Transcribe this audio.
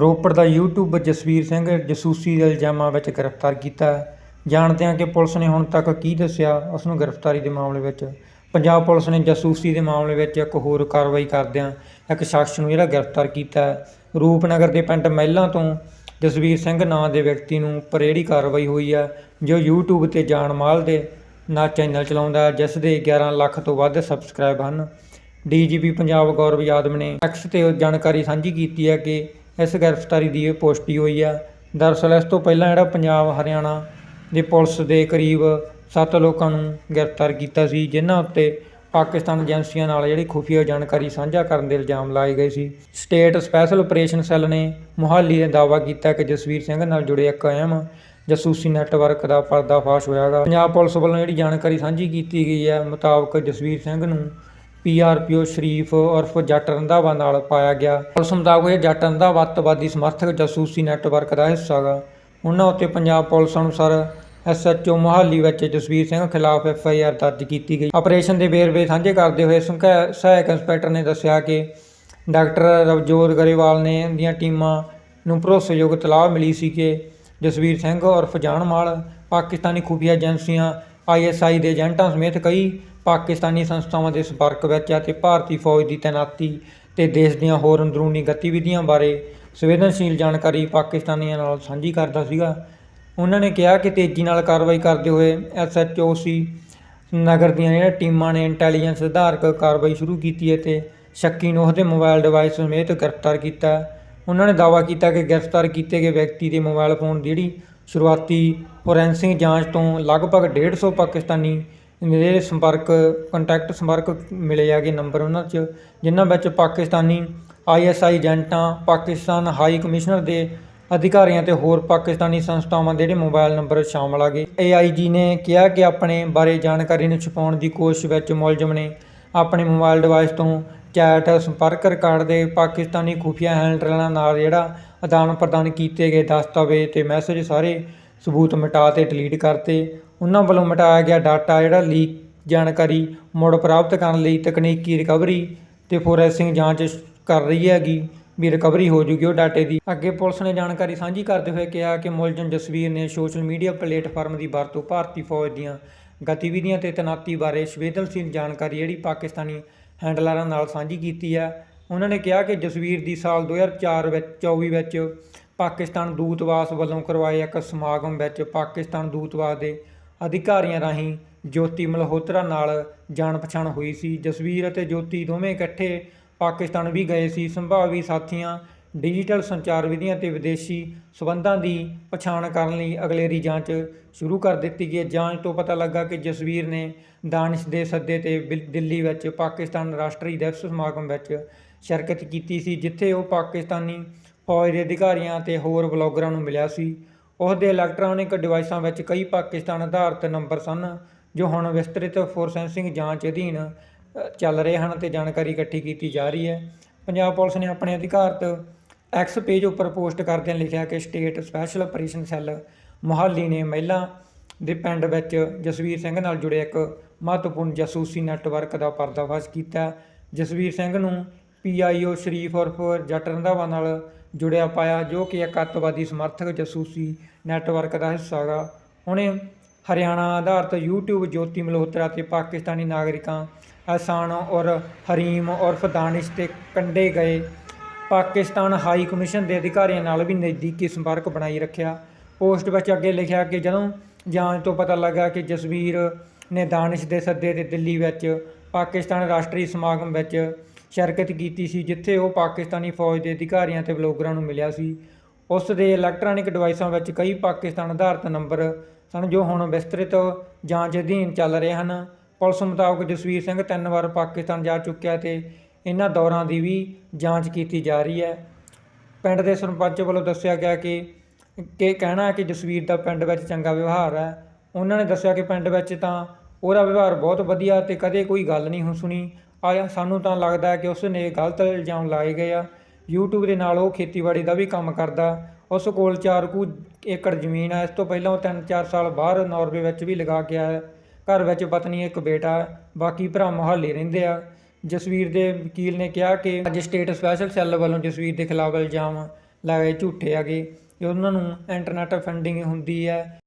ਰੋਪੜ ਦਾ ਯੂਟਿਊਬਰ ਜਸਵੀਰ ਸਿੰਘ ਜਸੂਸੀ ਦੇ ਇਲਜ਼ਾਮਾਂ ਵਿੱਚ ਗ੍ਰਿਫਤਾਰ ਕੀਤਾ ਹੈ। ਜਾਣਦੇ ਹਾਂ ਕਿ ਪੁਲਿਸ ਨੇ ਹੁਣ ਤੱਕ ਕੀ ਦੱਸਿਆ ਉਸ ਨੂੰ ਗ੍ਰਿਫਤਾਰੀ ਦੇ ਮਾਮਲੇ ਵਿੱਚ ਪੰਜਾਬ ਪੁਲਿਸ ਨੇ ਜਸੂਸੀ ਦੇ ਮਾਮਲੇ ਵਿੱਚ ਇੱਕ ਹੋਰ ਕਾਰਵਾਈ ਕਰਦਿਆਂ ਇੱਕ ਸ਼ਖਸ ਨੂੰ ਜਿਹੜਾ ਗ੍ਰਿਫਤਾਰ ਕੀਤਾ ਹੈ। ਰੂਪਨਗਰ ਦੇ ਪਿੰਡ ਮਹਿਲਾਂ ਤੋਂ ਜਸਵੀਰ ਸਿੰਘ ਨਾਂ ਦੇ ਵਿਅਕਤੀ ਨੂੰ ਪਰ ਜਿਹੜੀ ਕਾਰਵਾਈ ਹੋਈ ਹੈ, ਜੋ YouTube ਤੇ ਜਾਨ ਮਾਲ ਦੇ ਨਾਂ ਚੈਨਲ ਚਲਾਉਂਦਾ ਹੈ, ਜਿਸ ਦੇ 11 ਲੱਖ ਤੋਂ ਵੱਧ ਸਬਸਕ੍ਰਾਈਬ ਹਨ ਡੀਜੀਪੀ ਪੰਜਾਬ ਗੌਰਵ ਯਾਦਵ ਨੇ ਐਕਸ ਤੇ ਜਾਣਕਾਰੀ ਸਾਂਝੀ ਕੀਤੀ ਹੈ ਕਿ ਇਸ ਗ੍ਰਿਫਤਾਰੀ ਦੀ ਇਹ ਪੁਸ਼ਟੀ ਹੋਈ ਹੈ ਦਰਅਸਲ ਇਸ ਤੋਂ ਪਹਿਲਾਂ ਜਿਹੜਾ ਪੰਜਾਬ, ਹਰਿਆਣਾ ਦੇ ਪੁਲਿਸ ਦੇ ਕਰੀਬ 7 ਲੋਕਾਂ ਨੂੰ ਗ੍ਰਿਫਤਾਰ ਕੀਤਾ ਸੀ, ਜਿਨ੍ਹਾਂ ਉੱਤੇ ਪਾਕਿਸਤਾਨ ਏਜੰਸੀਆਂ ਨਾਲ ਜਿਹੜੀ ਖੁਫੀਆ ਜਾਣਕਾਰੀ ਸਾਂਝਾ ਕਰਨ ਦੇ ਇਲਜ਼ਾਮ ਲਾਏ ਗਏ ਸੀ। ਸਟੇਟ ਸਪੈਸ਼ਲ ਆਪਰੇਸ਼ਨ ਸੈੱਲ ਨੇ ਮੁਹਾਲੀ ਨੇ ਦਾਅਵਾ ਕੀਤਾ ਕਿ ਜਸਵੀਰ ਸਿੰਘ ਨਾਲ ਜੁੜੇ ਇੱਕ ਅਹਿਮ ਜਸੂਸੀ ਨੈਟਵਰਕ ਦਾ ਪਰਦਾਫਾਸ਼ ਹੋਇਆਗਾ। ਪੰਜਾਬ ਪੁਲਿਸ ਵੱਲੋਂ ਜਿਹੜੀ ਜਾਣਕਾਰੀ ਸਾਂਝੀ ਕੀਤੀ ਗਈ ਹੈ ਮੁਤਾਬਕ ਜਸਵੀਰ ਸਿੰਘ ਨੂੰ ਪੀਆਰਪੀਓ ਸ਼ਰੀਫ ਉਰਫ ਜੱਟ ਰੰਧਾਵਾ ਨਾਲ ਪਾਇਆ ਗਿਆ। ਪੁਲਿਸ ਮੁਤਾਬਕ ਇਹ ਜੱਟ ਰੰਧਾਵਾ ਅੱਤਵਾਦੀ ਸਮਰਥਕ ਜਾਸੂਸੀ ਨੈਟਵਰਕ ਦਾ ਹਿੱਸਾ ਗਾ। ਉਹਨਾਂ ਉੱਤੇ ਪੰਜਾਬ ਪੁਲਿਸ ਅਨੁਸਾਰ ਐਸਐਚਓ ਮੋਹਾਲੀ ਵਿੱਚ ਜਸਵੀਰ ਸਿੰਘ ਖਿਲਾਫ ਐਫਆਈਆਰ ਦਰਜ ਕੀਤੀ ਗਈ। ਆਪਰੇਸ਼ਨ ਦੇ ਵੇਰਵੇ ਸਾਂਝੇ ਕਰਦੇ ਹੋਏ ਸੰਘਾ- ਸਹਾਇਕ ਇੰਸਪੈਕਟਰ ਨੇ ਦੱਸਿਆ ਕਿ ਡਾਕਟਰ ਰਵਜੋਤ ਗਰੇਵਾਲ ਨੇ ਦੀਆਂ ਟੀਮਾਂ ਨੂੰ ਭਰੋਸੇਯੋਗ ਤਲਾਹ ਮਿਲੀ ਸੀ ਕਿ ਜਸਵੀਰ ਸਿੰਘ ਉਰਫ ਜਾਨਮਾਲ ਪਾਕਿਸਤਾਨੀ ਖੁਫੀਆ ਏਜੰਸੀਆਂ ਆਈਐਸਆਈ ਦੇ ਏਜੰਟਾਂ ਸਮੇਤ ਕਈ ਪਾਕਿਸਤਾਨੀ ਸੰਸਥਾਵਾਂ ਦੇ ਸੰਪਰਕ ਵਿੱਚ ਅਤੇ ਭਾਰਤੀ ਫੌਜ ਦੀ ਤੈਨਾਤੀ ਤੇ ਦੇਸ਼ ਦੀਆਂ ਹੋਰ ਅੰਦਰੂਨੀ ਗਤੀਵਿਧੀਆਂ ਬਾਰੇ ਸੰਵੇਦਨਸ਼ੀਲ ਜਾਣਕਾਰੀ ਪਾਕਿਸਤਾਨੀਆਂ ਨਾਲ ਸਾਂਝੀ ਕਰਦਾ ਸੀਗਾ। ਉਹਨਾਂ ਨੇ ਕਿਹਾ ਕਿ ਤੇਜ਼ੀ ਨਾਲ ਕਾਰਵਾਈ ਕਰਦੇ ਹੋਏ ਐਸਐਚਓਸੀ ਨਗਰ ਦੀਆਂ ਜਿਹੜੀਆਂ ਟੀਮਾਂ ਨੇ ਇੰਟੈਲੀਜੈਂਸ ਆਧਾਰਕ ਕਾਰਵਾਈ ਸ਼ੁਰੂ ਕੀਤੀ ਹੈ ਤੇ ਸ਼ੱਕੀ ਨੂੰ ਉਹਦੇ ਮੋਬਾਈਲ ਡਿਵਾਈਸ ਸਮੇਤ ਗ੍ਰਿਫਤਾਰ ਕੀਤਾ। ਉਹਨਾਂ ਨੇ ਦਾਅਵਾ ਕੀਤਾ ਕਿ ਗ੍ਰਿਫਤਾਰ ਕੀਤੇ ਗਏ ਵਿਅਕਤੀ ਦੇ ਮੋਬਾਈਲ ਫੋਨ ਦੀ ਜਿਹੜੀ ਸ਼ੁਰੂਆਤੀ ਫੋਰੈਂਸਿਕ ਜਾਂਚ ਤੋਂ ਲਗਭਗ 150 ਪਾਕਿਸਤਾਨੀ ਜਿਹੜੇ ਸੰਪਰਕ ਕੰਟੈਕਟ ਸੰਪਰਕ ਮਿਲੇ ਹੈਗੇ ਨੰਬਰ ਉਹਨਾਂ 'ਚ, ਜਿਨ੍ਹਾਂ ਵਿੱਚ ਪਾਕਿਸਤਾਨੀ ਆਈਐਸਆਈ ਏਜੰਟਾਂ ਪਾਕਿਸਤਾਨ ਹਾਈ ਕਮਿਸ਼ਨਰ ਦੇ ਅਧਿਕਾਰੀਆਂ ਤੇ ਹੋਰ ਪਾਕਿਸਤਾਨੀ ਸੰਸਥਾਵਾਂ ਦੇ ਜਿਹੜੇ ਮੋਬਾਈਲ ਨੰਬਰ ਸ਼ਾਮਲ ਆਗੇ ਏਆਈਜੀ ਨੇ ਕਿਹਾ ਕਿ ਆਪਣੇ ਬਾਰੇ ਜਾਣਕਾਰੀ ਨੂੰ ਛੁਪਾਉਣ ਦੀ ਕੋਸ਼ਿਸ਼ ਵਿੱਚ ਮੁਲਜ਼ਮ ਨੇ ਆਪਣੇ ਮੋਬਾਈਲ ਡਿਵਾਈਸ ਤੋਂ ਚੈਟ ਸੰਪਰਕ ਰਿਕਾਰਡ ਦੇ ਪਾਕਿਸਤਾਨੀ ਖੁਫੀਆ ਹੈਂਡਲਾਂ ਨਾਲ ਜਿਹੜਾ ਆਦਾਨ ਪ੍ਰਦਾਨ ਕੀਤੇ ਗਏ ਦਸਤਾਵੇਜ਼ ਤੇ ਮੈਸੇਜ ਸਾਰੇ ਸਬੂਤ ਮਿਟਾ ਤੇ ਡਿਲੀਟ ਕਰਤੇ। ਉਹਨਾਂ ਵੱਲੋਂ ਮਿਟਾਇਆ ਗਿਆ ਡਾਟਾ ਜਿਹੜਾ ਲੀਕ ਜਾਣਕਾਰੀ ਮੁੜ ਪ੍ਰਾਪਤ ਕਰਨ ਲਈ ਤਕਨੀਕੀ ਰਿਕਵਰੀ ਤੇ ਫੋਰੈਂਸਿਕ ਜਾਂਚ ਕਰ ਰਹੀ ਹੈਗੀ ਵੀ ਰਿਕਵਰੀ ਹੋ ਜੂਗੀ ਉਹ ਡਾਟੇ ਦੀ। ਅੱਗੇ ਪੁਲਿਸ ਨੇ ਜਾਣਕਾਰੀ ਸਾਂਝੀ ਕਰਦੇ ਹੋਏ ਕਿਹਾ ਕਿ ਮੁਲਜ਼ਮ ਜਸਵੀਰ ਨੇ ਸੋਸ਼ਲ ਮੀਡੀਆ ਪਲੇਟਫਾਰਮ ਦੀ ਵਰਤੋਂ ਭਾਰਤੀ ਫੌਜ ਦੀਆਂ ਗਤੀਵਿਧੀਆਂ ਤੇ ਤੈਨਾਤੀ ਬਾਰੇ ਸੰਵੇਦਨਸ਼ੀਲ ਜਾਣਕਾਰੀ ਜਿਹੜੀ ਪਾਕਿਸਤਾਨੀ ਹੈਂਡਲਰਾਂ ਨਾਲ ਸਾਂਝੀ ਕੀਤੀ ਹੈ। ਉਹਨਾਂ ਨੇ ਕਿਹਾ ਕਿ ਜਸਵੀਰ ਦੀ ਸਾਲ 2004 ਵਿੱਚ 24 ਵਿੱਚ ਪਾਕਿਸਤਾਨ ਦੂਤਵਾਸ ਵੱਲੋਂ ਕਰਵਾਏ ਇੱਕ ਸਮਾਗਮ ਵਿੱਚ ਪਾਕਿਸਤਾਨ ਦੂਤਵਾਸ ਦੇ ਅਧਿਕਾਰੀਆਂ ਰਾਹੀਂ ਜੋਤੀ ਮਲਹੋਤਰਾ ਨਾਲ ਜਾਣ ਪਛਾਣ ਹੋਈ ਸੀ। ਜਸਵੀਰ ਅਤੇ ਜੋਤੀ ਦੋਵੇਂ ਇਕੱਠੇ ਪਾਕਿਸਤਾਨ ਵੀ ਗਏ ਸੀ। ਸੰਭਾਵੀ ਸਾਥੀਆਂ ਡਿਜੀਟਲ ਸੰਚਾਰ ਵਿਧੀਆਂ ਤੇ ਵਿਦੇਸ਼ੀ ਸਬੰਧਾਂ ਦੀ ਪਛਾਣ ਕਰਨ ਲਈ ਅਗਲੇਰੀ ਜਾਂਚ ਸ਼ੁਰੂ ਕਰ ਦਿੱਤੀ ਗਈ। ਜਾਂਚ ਤੋਂ ਪਤਾ ਲੱਗਾ ਕਿ ਜਸਵੀਰ ਨੇ ਦਾਨਿਸ਼ ਦੇ ਸੱਦੇ ਤੇ ਬਿਲ- ਦਿੱਲੀ ਵਿੱਚ ਪਾਕਿਸਤਾਨ ਰਾਸ਼ਟਰੀ ਦਿਵਸ ਸਮਾਗਮ ਵਿੱਚ ਸ਼ਿਰਕਤ ਕੀਤੀ ਸੀ, ਜਿੱਥੇ ਉਹ ਪਾਕਿਸਤਾਨੀ ਫੌਜ ਦੇ ਅਧਿਕਾਰੀਆਂ ਤੇ ਹੋਰ ਬਲੌਗਰਾਂ ਨੂੰ ਮਿਲਿਆ ਸੀ। ਉਸ ਦੇ ਇਲੈਕਟ੍ਰੋਨਿਕ ਡਿਵਾਈਸਾਂ ਵਿੱਚ ਕਈ ਪਾਕਿਸਤਾਨ ਆਧਾਰਿਤ ਨੰਬਰ ਸਨ, ਜੋ ਹੁਣ ਵਿਸਤ੍ਰਿਤ ਫੋਰਸੈਂਸਿੰਗ ਜਾਂਚ ਅਧੀਨ ਚੱਲ ਰਹੇ ਹਨ ਤੇ ਜਾਣਕਾਰੀ ਇਕੱਠੀ ਕੀਤੀ ਜਾ ਰਹੀ ਹੈ। ਪੰਜਾਬ ਪੁਲਿਸ ਨੇ ਆਪਣੇ ਅਧਿਕਾਰਤ ਐਕਸ ਪੇਜ ਉੱਪਰ ਪੋਸਟ ਕਰਦਿਆਂ ਲਿਖਿਆ ਕਿ state special operation cell Mohali ਨੇ ਮਹਿਲਾ ਦੇ ਪਿੰਡ ਵਿੱਚ ਜਸਵੀਰ ਸਿੰਘ ਨਾਲ ਜੁੜੇ ਇੱਕ ਮਹੱਤਵਪੂਰਨ ਜਾਸੂਸੀ ਨੈਟਵਰਕ ਦਾ ਪਰਦਾਫਾਸ਼ ਕੀਤਾ। ਜਸਵੀਰ ਸਿੰਘ ਨੂੰ ਪੀਆਈਓ ਸ਼ਰੀਫ ਉਰਫ ਜੱਟ ਰੰਧਾਵਾ ਨਾਲ ਜੁੜਿਆ ਪਾਇਆ, ਜੋ ਕਿ ਇੱਕ ਅੱਤਵਾਦੀ ਸਮਰਥਕ ਜਸੂਸੀ ਨੈਟਵਰਕ ਦਾ ਹਿੱਸਾ ਗਾ। ਉਹਨੇ ਹਰਿਆਣਾ ਆਧਾਰਿਤ YouTube ਜੋਤੀ ਮਲਹੋਤਰਾ ਤੇ ਪਾਕਿਸਤਾਨੀ ਨਾਗਰਿਕਾਂ ਅਹਿਸਾਨ ਔਰ ਹਰੀਮ ਉਰਫ ਦਾਨਿਸ਼ ਤੇ ਕੰਡੇ ਗਏ। ਪਾਕਿਸਤਾਨ ਹਾਈ ਕਮਿਸ਼ਨ ਦੇ ਅਧਿਕਾਰੀਆਂ ਨਾਲ ਵੀ ਨਜ਼ਦੀਕੀ ਸੰਪਰਕ ਬਣਾਈ ਰੱਖਿਆ। ਪੋਸਟ ਵਿੱਚ ਅੱਗੇ ਲਿਖਿਆ ਕਿ ਜਦੋਂ ਜਾਂਚ ਤੋਂ ਪਤਾ ਲੱਗਾ ਕਿ ਜਸਵੀਰ ਨੇ ਦਾਨਿਸ਼ ਦੇ ਸੱਦੇ ਤੇ ਦਿੱਲੀ ਵਿੱਚ, ਪਾਕਿਸਤਾਨ ਰਾਸ਼ਟਰੀ ਸਮਾਗਮ ਵਿੱਚ ਸ਼ਿਰਕਤ ਕੀਤੀ ਸੀ, ਜਿੱਥੇ ਉਹ ਪਾਕਿਸਤਾਨੀ ਫੌਜ ਦੇ ਅਧਿਕਾਰੀਆਂ ਤੇ ਬਲੌਗਰਾਂ ਨੂੰ ਮਿਲਿਆ ਸੀ। ਉਸ ਦੇ ਇਲੈਕਟ੍ਰੋਨਿਕ ਡਿਵਾਈਸਾਂ ਵਿੱਚ ਕਈ ਪਾਕਿਸਤਾਨ ਆਧਾਰਿਤ ਨੰਬਰ ਸਨ, ਜੋ ਹੁਣ ਵਿਸਤ੍ਰਿਤ ਜਾਂਚ ਅਧੀਨ ਚੱਲ ਰਹੇ ਹਨ। ਪੁਲਿਸ ਮੁਤਾਬਕ ਜਸਵੀਰ ਸਿੰਘ ਤਿੰਨ ਵਾਰ ਪਾਕਿਸਤਾਨ ਜਾ ਚੁੱਕਿਆ ਤੇ ਇਹਨਾਂ ਦੌਰਾਂ ਦੀ ਵੀ ਜਾਂਚ ਕੀਤੀ ਜਾ ਰਹੀ ਹੈ। ਪਿੰਡ ਦੇ ਸਰਪੰਚ ਵੱਲੋਂ ਦੱਸਿਆ ਗਿਆ ਕਿ ਕਿ ਕਹਿਣਾ ਹੈ ਕਿ ਜਸਵੀਰ ਦਾ ਪਿੰਡ ਵਿੱਚ ਚੰਗਾ ਵਿਵਹਾਰ ਹੈ। ਉਹਨਾਂ ਨੇ ਦੱਸਿਆ ਕਿ ਪਿੰਡ ਵਿੱਚ ਤਾਂ ਉਹਦਾ ਵਿਵਹਾਰ ਬਹੁਤ ਵਧੀਆ ਤੇ ਕਦੇ ਕੋਈ ਗੱਲ ਨਹੀਂ ਸੁਣੀ। ਆਇਆ, ਸਾਨੂੰ ਤਾਂ ਲੱਗਦਾ ਹੈ ਕਿ ਉਸ ਨੇ ਗਲਤ ਇਲਜ਼ਾਮ ਲਾਏ ਗਏ ਆ। YouTube ਦੇ ਨਾਲ ਉਹ ਖੇਤੀਬਾੜੀ ਦਾ ਵੀ ਕੰਮ ਕਰਦਾ। ਉਸ ਕੋਲ ਚਾਰ ਕੁ ਏਕੜ ਜ਼ਮੀਨ ਆ। ਇਸ ਤੋਂ ਪਹਿਲਾਂ ਉਹ 3-4 ਸਾਲ ਬਾਹਰ ਨਾਰਵੇ ਵਿੱਚ ਵੀ ਲਗਾ ਕੇ ਆਇਆ। ਘਰ ਵਿੱਚ ਪਤਨੀ, ਇੱਕ ਬੇਟਾ, ਬਾਕੀ ਭਰਾ ਮੁਹੱਲੇ ਰਹਿੰਦੇ ਆ। ਜਸਵੀਰ ਦੇ ਵਕੀਲ ਨੇ ਕਿਹਾ ਕਿ ਅੱਜ ਸਟੇਟ ਸਪੈਸ਼ਲ ਸੈੱਲ ਵੱਲੋਂ ਜਸਵੀਰ ਦੇ ਖਿਲਾਫ ਇਲਜ਼ਾਮ ਲਾਏ ਝੂਠੇ ਹੈਗੇ। ਇਹ ਉਹਨਾਂ ਨੂੰ ਇੰਟਰਨੈਟ ਫੰਡਿੰਗ ਹੁੰਦੀ ਹੈ।